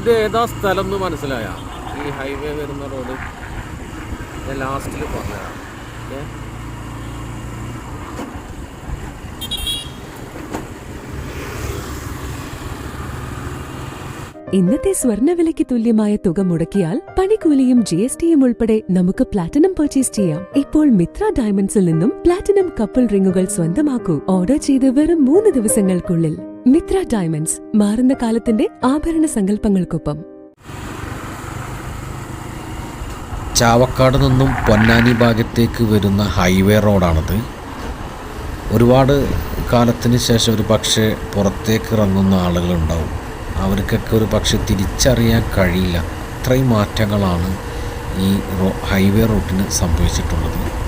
ഇത് ഏതാ സ്ഥലം എന്ന് മനസ്സിലായ? ഈ ഹൈവേ വരുന്ന റോഡ് ഞാൻ ലാസ്റ്റിൽ പറഞ്ഞതാണ് ഇന്നത്തെ സ്വർണവിലയ്ക്ക് തുല്യമായ തുക മുടക്കിയാൽ പണിക്കൂലിയും ജി എസ് ടിയും ഉൾപ്പെടെ നമുക്ക് പ്ലാറ്റിനം പർച്ചേസ് ചെയ്യാം. ഇപ്പോൾ മിത്ര ഡയമണ്ട്സിൽ നിന്നും പ്ലാറ്റിനം കപ്പിൾ റിങ്ങുകൾ സ്വന്തമാക്കൂ. ഓർഡർ ചെയ്ത് വെറും മൂന്ന് ദിവസങ്ങൾക്കുള്ളിൽ. മിത്ര ഡയമണ്ട്സ് മാറുന്ന കാലത്തിന്റെ ആഭരണ സങ്കല്പങ്ങൾക്കൊപ്പം. ചാവക്കാട് നിന്നും പൊന്നാനി ഭാഗത്തേക്ക് വരുന്ന ഹൈവേ റോഡാണത്. ഒരുപാട് കാലത്തിന് ശേഷം ഒരു പക്ഷേ പുറത്തേക്ക് ഇറങ്ങുന്ന ആളുകളുണ്ടാവും. അവർക്കൊക്കെ ഒരു പക്ഷെ തിരിച്ചറിയാൻ കഴിയില്ല. അത്രയും മാറ്റങ്ങളാണ് ഈ ഹൈവേ റൂട്ടിന് സംഭവിച്ചിട്ടുള്ളത്.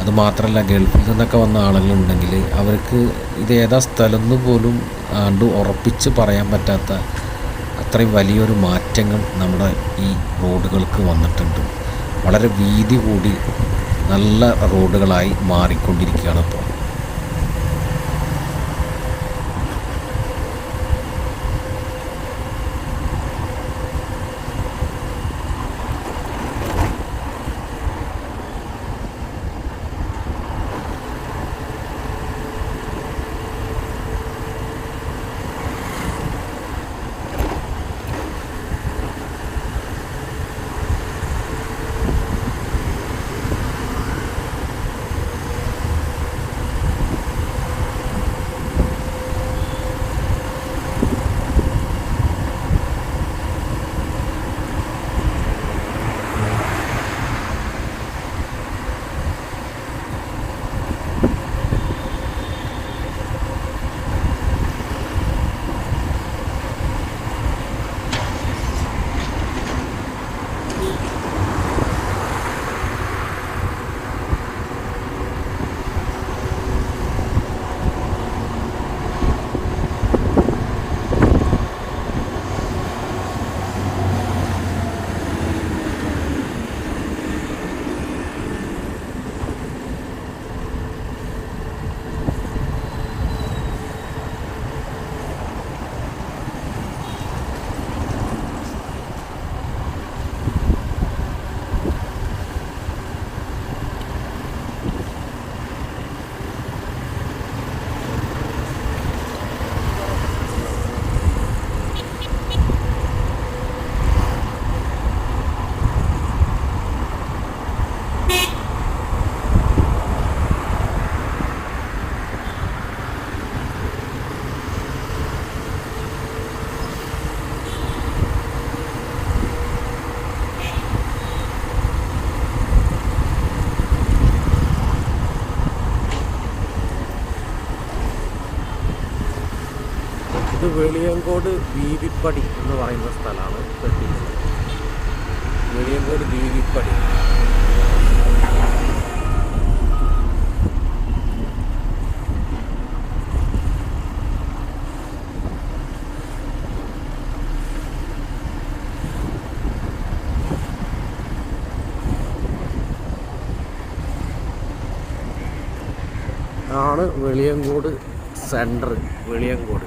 അതുമാത്രമല്ല ഗൾഫിൽ നിന്നൊക്കെ വന്ന ആളുകളുണ്ടെങ്കിൽ അവർക്ക് ഇത് ഏതാ സ്ഥലം പോലും ആണ്ട് ഉറപ്പിച്ച് പറയാൻ പറ്റാത്ത അത്രയും വലിയൊരു മാറ്റങ്ങൾ നമ്മുടെ ഈ റോഡുകൾക്ക് വന്നിട്ടുണ്ട്. വളരെ വീതി കൂടി നല്ല റോഡുകളായി മാറിക്കൊണ്ടിരിക്കുകയാണ് ഇപ്പോൾ. ഇത് വെളിയങ്കോട് ബീവിപ്പടി എന്ന് പറയുന്ന സ്ഥലമാണ് കെട്ടിയിട്ടുള്ളത് വെളിയങ്കോട് ബീവിപ്പടി ആണ് വെളിയങ്കോട് സെന്റർ വെളിയങ്കോട്.